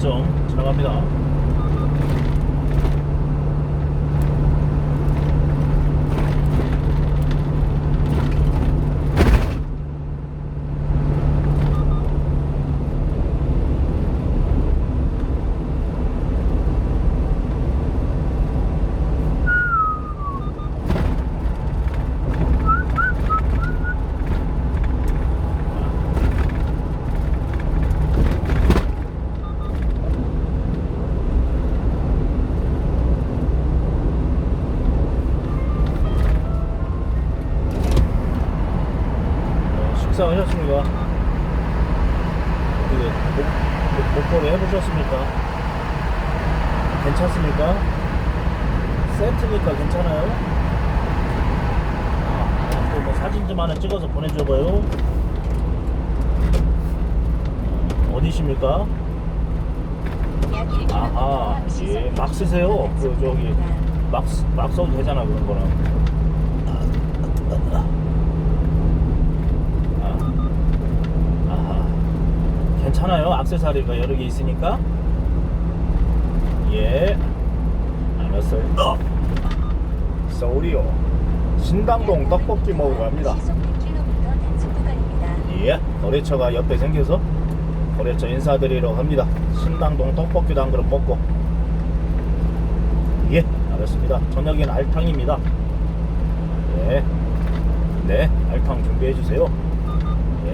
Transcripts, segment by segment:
4점 지나갑니다. 어, 식사하셨습니까? 어떻게 목, 목, 목걸이 해보셨습니까? 괜찮습니까? 세트니까 괜찮아요? 아, 또뭐 사진 좀 하나 찍어서 보내줘봐요. 어디십니까? 아하, 예, 막 쓰세요. 그 저기 막, 쓰- 막 써도 되잖아 그런 거는. 아, 아하, 괜찮아요. 악세사리가 여러 개 있으니까. 예, 알았어요. 어. 서울이요. 신당동 떡볶이 먹으러 갑니다. 시속 100km 단속 구간입니다. 예, 거래처가 옆에 생겨서 거래처 인사드리러 갑니다. 신당동 떡볶이도 한 그릇 먹고. 예, 알았습니다. 저녁엔 알탕입니다. 예, 네, 알탕 준비해 주세요.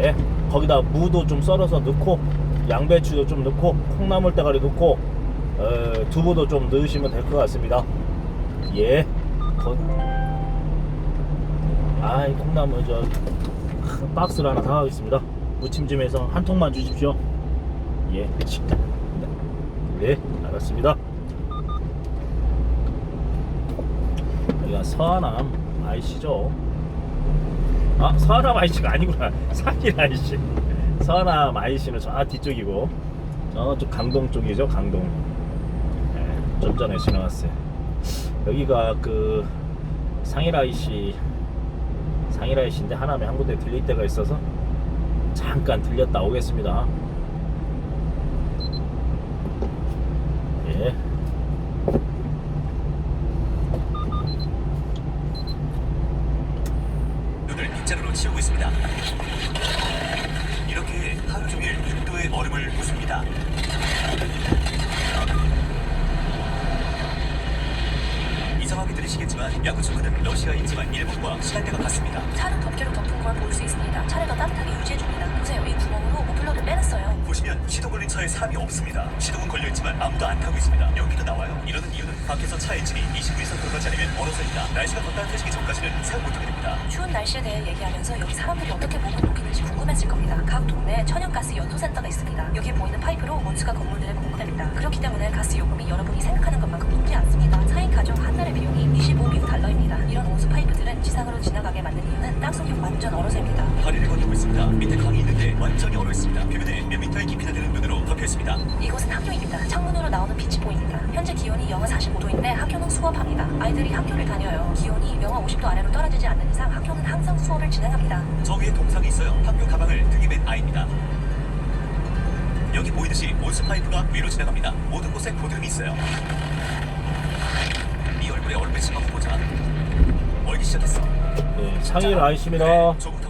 예, 거기다 무도 좀 썰어서 넣고, 양배추도 좀 넣고, 콩나물 대가리 넣고, 어, 두부도 좀 넣으시면 될 것 같습니다. 예, 거... 아이 콩나물 저큰 박스를 하나 사가겠습니다. 무침짐에서 한 통만 주십시오. 예. 네, 알았습니다. 여기가 서하남 IC죠. 아, 서하남 IC가 아니구나. 상일 IC. 서하남 IC는 저 뒤쪽이고, 저쪽 강동 쪽이죠, 강동. 네, 좀 전에 지나갔어요. 여기가 그 상일 IC 상일 IC인데 하남에 한 군데 들릴 때가 있어서 잠깐 들렸다 오겠습니다. 예. 눈을 빗자루로 치우고 있습니다. 이렇게 하루 종일 인도의 얼음을 부숩니다. 이상하게 들으시겠지만 야구축구는 러시아에 있지만 일본과 시간대가 같습니다. 차는 덮개로 덮은 걸 볼 수 있습니다. 차를 더 따뜻하게 유지해줍 밖에서 차 엔진이 20분 이상 들어가지 않으면 얼어서입니다. 날씨가 더 따뜻해지기 전까지는 사용 못하게 됩니다. 추운 날씨에 대해 얘기하면서 여기 사람들이 어떻게 몸을 녹이는지 궁금했을 겁니다. 각 동네에 천연가스 연소센터가 있습니다. 여기에 보이는 파이프로 온수가 건물들에 공급됩니다. 그렇기 때문에 가스 요금이 여러분이 생각하는 것만큼 높지 않습니다. 완전히 얼어 있습니다. 표면에 몇 미터의 깊이나 되는 눈으로 덮여 있습니다. 이곳은 학교입니다. 창문으로 나오는 빛이 보입니다. 현재 기온이 영하 45도인데 학교는 수업합니다. 아이들이 학교를 다녀요. 기온이 영하 50도 아래로 떨어지지 않는 이상 학교는 항상 수업을 진행합니다. 저 위에 동상이 있어요. 학교 가방을 등에 맨 아이입니다. 여기 보이듯이 온수 파이프가 위로 지나갑니다. 모든 곳에 고드름이 있어요. 이 얼굴에 얼핏 한번 보자. 멀기 시작했어. 예, 상일 IC입니다. 그래, 조금